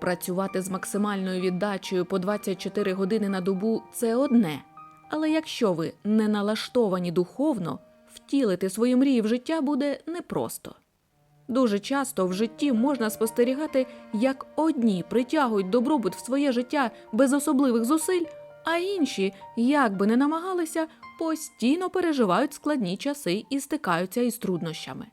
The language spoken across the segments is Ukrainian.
Працювати з максимальною віддачею по 24 години на добу це одне. Але якщо ви не налаштовані духовно, втілити свої мрії в життя буде непросто. Дуже часто в житті можна спостерігати, як одні притягують добробут в своє життя без особливих зусиль, а інші, як би не намагалися, постійно переживають складні часи і стикаються із труднощами.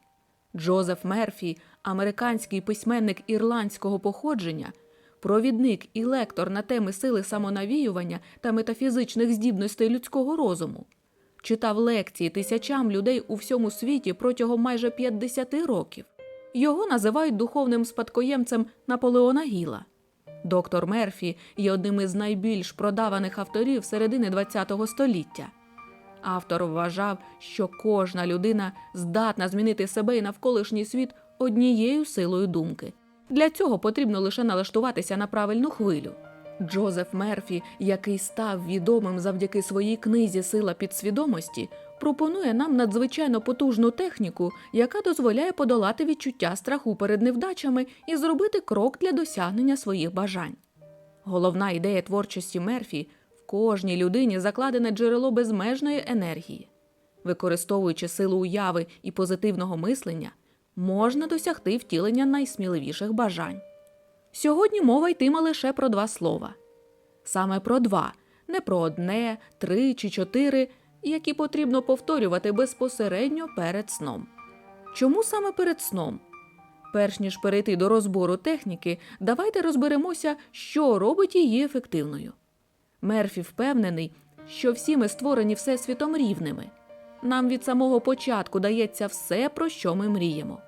Джозеф Мерфі, американський письменник ірландського походження, провідник і лектор на теми сили самонавіювання та метафізичних здібностей людського розуму, читав лекції тисячам людей у всьому світі протягом майже 50 років. Його називають духовним спадкоємцем Наполеона Гіла. Доктор Мерфі є одним із найбільш продаваних авторів середини ХХ століття. Автор вважав, що кожна людина здатна змінити себе і навколишній світ однією силою думки. Для цього потрібно лише налаштуватися на правильну хвилю. Джозеф Мерфі, який став відомим завдяки своїй книзі Сила підсвідомості, пропонує нам надзвичайно потужну техніку, яка дозволяє подолати відчуття страху перед невдачами і зробити крок для досягнення своїх бажань. Головна ідея творчості Мерфі в кожній людині закладене джерело безмежної енергії. Використовуючи силу уяви і позитивного мислення, можна досягти втілення найсміливіших бажань. Сьогодні мова йтиме лише про два слова. Саме про два, не про одне, три чи чотири, які потрібно повторювати безпосередньо перед сном. Чому саме перед сном? Перш ніж перейти до розбору техніки, давайте розберемося, що робить її ефективною. Мерфі впевнений, що всі ми створені всесвітом рівними. Нам від самого початку дається все, про що ми мріємо.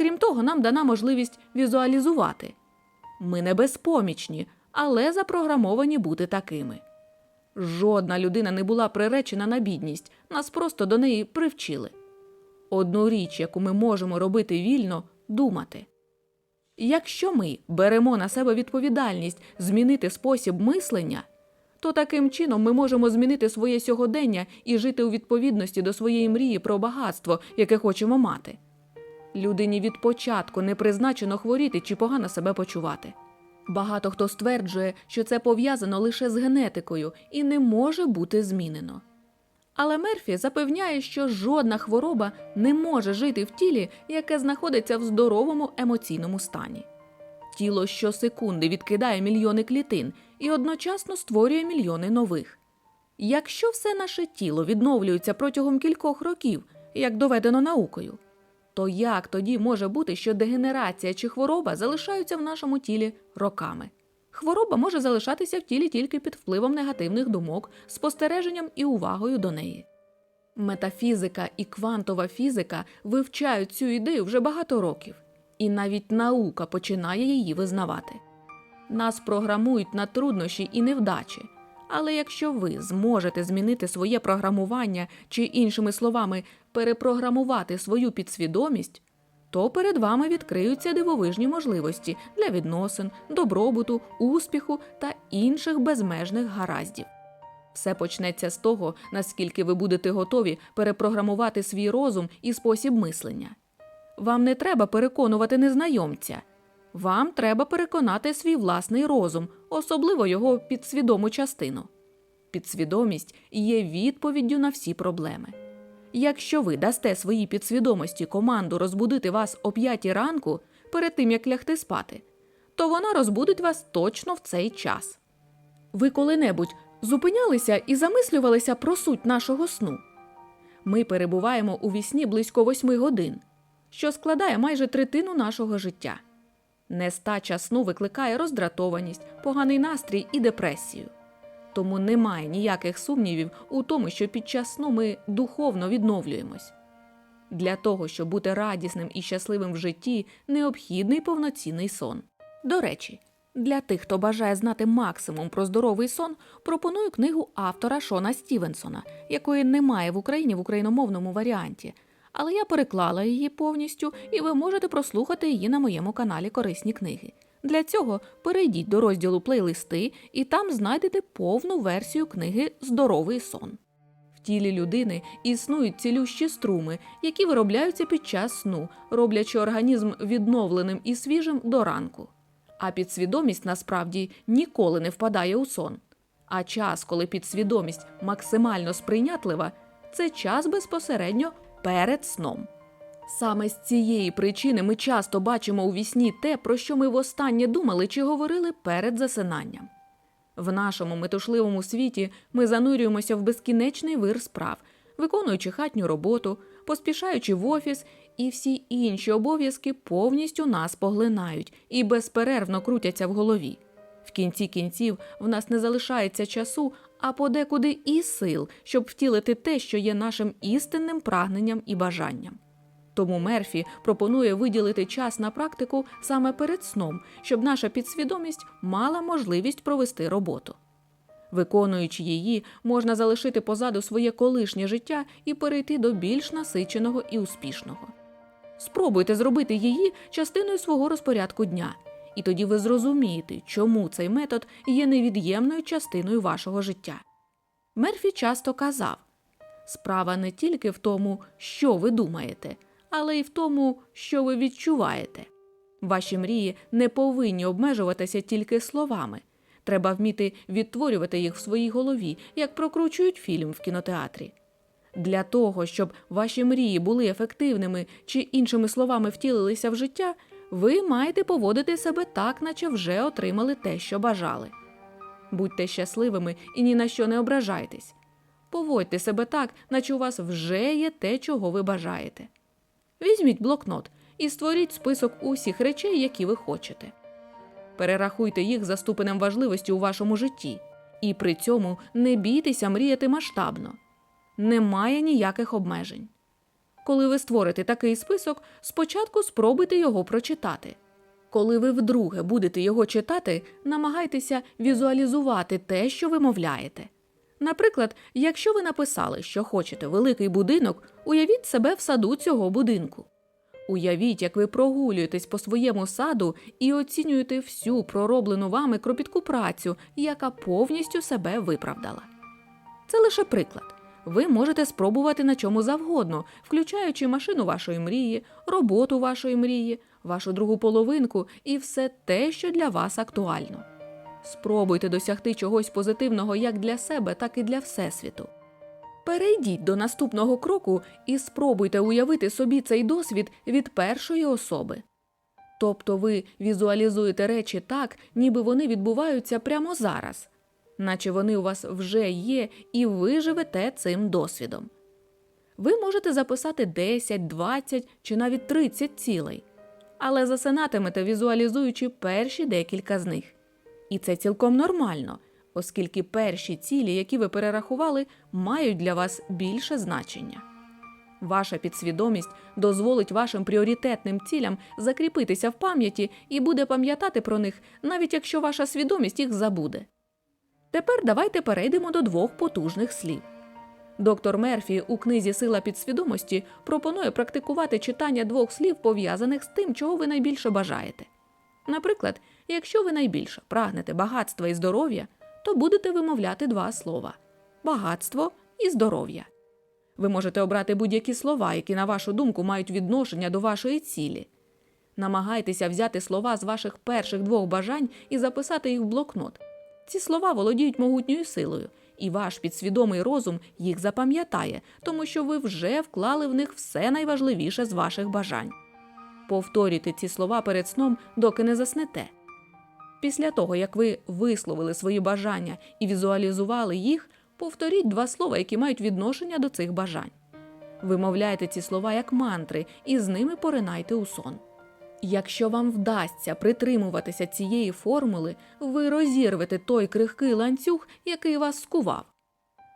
Крім того, нам дана можливість візуалізувати. Ми не безпомічні, але запрограмовані бути такими. Жодна людина не була приречена на бідність, нас просто до неї привчили. Одну річ, яку ми можемо робити вільно, думати. Якщо ми беремо на себе відповідальність змінити спосіб мислення, то таким чином ми можемо змінити своє сьогодення і жити у відповідності до своєї мрії про багатство, яке хочемо мати. Людині від початку не призначено хворіти чи погано себе почувати. Багато хто стверджує, що це пов'язано лише з генетикою і не може бути змінено. Але Мерфі запевняє, що жодна хвороба не може жити в тілі, яке знаходиться в здоровому емоційному стані. Тіло щосекунди відкидає мільйони клітин і одночасно створює мільйони нових. Якщо все наше тіло відновлюється протягом кількох років, як доведено наукою, то як тоді може бути, що дегенерація чи хвороба залишаються в нашому тілі роками? Хвороба може залишатися в тілі тільки під впливом негативних думок, спостереженням і увагою до неї. Метафізика і квантова фізика вивчають цю ідею вже багато років, і навіть наука починає її визнавати. Нас програмують на труднощі і невдачі. Але якщо ви зможете змінити своє програмування чи, іншими словами, перепрограмувати свою підсвідомість, то перед вами відкриються дивовижні можливості для відносин, добробуту, успіху та інших безмежних гараздів. Все почнеться з того, наскільки ви будете готові перепрограмувати свій розум і спосіб мислення. Вам не треба переконувати незнайомця. Вам треба переконати свій власний розум, особливо його підсвідому частину. Підсвідомість є відповіддю на всі проблеми. Якщо ви дасте своїй підсвідомості команду розбудити вас о п'ятій ранку перед тим як лягти спати, то вона розбудить вас точно в цей час. Ви коли-небудь зупинялися і замислювалися про суть нашого сну. Ми перебуваємо у вісні близько восьми годин, що складає майже третину нашого життя. Нестача сну викликає роздратованість, поганий настрій і депресію. Тому немає ніяких сумнівів у тому, що під час сну ми духовно відновлюємось. Для того, щоб бути радісним і щасливим в житті, необхідний повноцінний сон. До речі, для тих, хто бажає знати максимум про здоровий сон, пропоную книгу автора Шона Стівенсона, якої немає в Україні в україномовному варіанті. Але я переклала її повністю, і ви можете прослухати її на моєму каналі Корисні книги. Для цього перейдіть до розділу плейлисти і там знайдете повну версію книги Здоровий сон. В тілі людини існують цілющі струми, які виробляються під час сну, роблячи організм відновленим і свіжим до ранку. А підсвідомість насправді ніколи не впадає у сон. А час, коли підсвідомість максимально сприйнятлива, це час безпосередньо перед сном. Саме з цієї причини ми часто бачимо у вісні те, про що ми востаннє думали чи говорили перед засинанням. В нашому метушливому світі ми занурюємося в безкінечний вир справ, виконуючи хатню роботу, поспішаючи в офіс, і всі інші обов'язки повністю нас поглинають і безперервно крутяться в голові. В кінці кінців в нас не залишається часу, а подекуди і сил, щоб втілити те, що є нашим істинним прагненням і бажанням. Тому Мерфі пропонує виділити час на практику саме перед сном, щоб наша підсвідомість мала можливість провести роботу. Виконуючи її, можна залишити позаду своє колишнє життя і перейти до більш насиченого і успішного. Спробуйте зробити її частиною свого розпорядку дня, і тоді ви зрозумієте, чому цей метод є невід'ємною частиною вашого життя. Мерфі часто казав: справа не тільки в тому, що ви думаєте, але й в тому, що ви відчуваєте. Ваші мрії не повинні обмежуватися тільки словами. Треба вміти відтворювати їх в своїй голові, як прокручують фільм в кінотеатрі. Для того, щоб ваші мрії були ефективними чи іншими словами втілилися в життя, ви маєте поводити себе так, наче вже отримали те, що бажали. Будьте щасливими і ні на що не ображайтесь. Поводьте себе так, наче у вас вже є те, чого ви бажаєте. Візьміть блокнот і створіть список усіх речей, які ви хочете. Перерахуйте їх за ступенем важливості у вашому житті, і при цьому не бійтеся мріяти масштабно. Немає ніяких обмежень. Коли ви створите такий список, спочатку спробуйте його прочитати. Коли ви вдруге будете його читати, намагайтеся візуалізувати те, що ви мовляєте. Наприклад, якщо ви написали, що хочете великий будинок, уявіть себе в саду цього будинку. Уявіть, як ви прогулюєтесь по своєму саду і оцінюєте всю пророблену вами кропітку працю, яка повністю себе виправдала. Це лише приклад. Ви можете спробувати на чому завгодно, включаючи машину вашої мрії, роботу вашої мрії, вашу другу половинку і все те, що для вас актуально. Спробуйте досягти чогось позитивного як для себе, так і для Всесвіту. Перейдіть до наступного кроку і спробуйте уявити собі цей досвід від першої особи. Тобто ви візуалізуєте речі так, ніби вони відбуваються прямо зараз, наче вони у вас вже є, і ви живете цим досвідом. Ви можете записати 10, 20 чи навіть 30 цілей, але засинатимете, візуалізуючи перші декілька з них. І це цілком нормально, оскільки перші цілі, які ви перерахували, мають для вас більше значення. Ваша підсвідомість дозволить вашим пріоритетним цілям закріпитися в пам'яті і буде пам'ятати про них, навіть якщо ваша свідомість їх забуде. Тепер давайте перейдемо до двох потужних слів. Доктор Мерфі у книзі Сила підсвідомості пропонує практикувати читання двох слів, пов'язаних з тим, чого ви найбільше бажаєте. Наприклад, якщо ви найбільше прагнете багатства і здоров'я, то будете вимовляти два слова багатство і здоров'я. Ви можете обрати будь-які слова, які, на вашу думку, мають відношення до вашої цілі. Намагайтеся взяти слова з ваших перших двох бажань і записати їх в блокнот. Ці слова володіють могутньою силою, і ваш підсвідомий розум їх запам'ятає, тому що ви вже вклали в них все найважливіше з ваших бажань. Повторюйте ці слова перед сном, доки не заснете. Після того, як ви висловили свої бажання і візуалізували їх, повторіть два слова, які мають відношення до цих бажань. Вимовляйте ці слова як мантри і з ними поринайте у сон. Якщо вам вдасться притримуватися цієї формули, ви розірвете той крихкий ланцюг, який вас скував.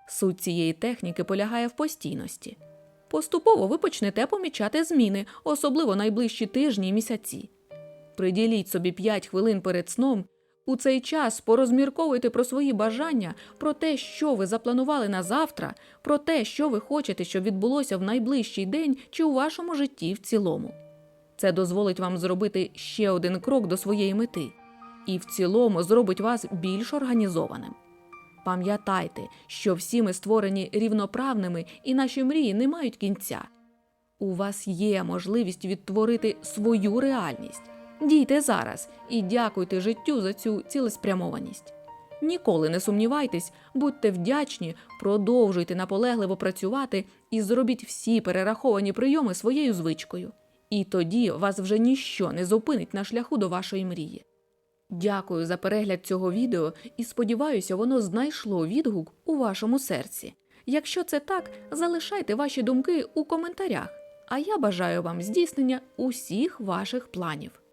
Суть цієї техніки полягає в постійності. Поступово ви почнете помічати зміни, особливо найближчі тижні і місяці. Приділіть собі 5 хвилин перед сном. У цей час порозмірковуйте про свої бажання, про те, що ви запланували на завтра, про те, що ви хочете, щоб відбулося в найближчий день чи у вашому житті в цілому. Це дозволить вам зробити ще один крок до своєї мети, і в цілому зробить вас більш організованим. Пам'ятайте, що всі ми створені рівноправними і наші мрії не мають кінця. У вас є можливість відтворити свою реальність. Дійте зараз і дякуйте життю за цю цілеспрямованість. Ніколи не сумнівайтесь, будьте вдячні, продовжуйте наполегливо працювати і зробіть всі перераховані прийоми своєю звичкою. І тоді вас вже ніщо не зупинить на шляху до вашої мрії. Дякую за перегляд цього відео і сподіваюся, воно знайшло відгук у вашому серці. Якщо це так, залишайте ваші думки у коментарях. А я бажаю вам здійснення усіх ваших планів.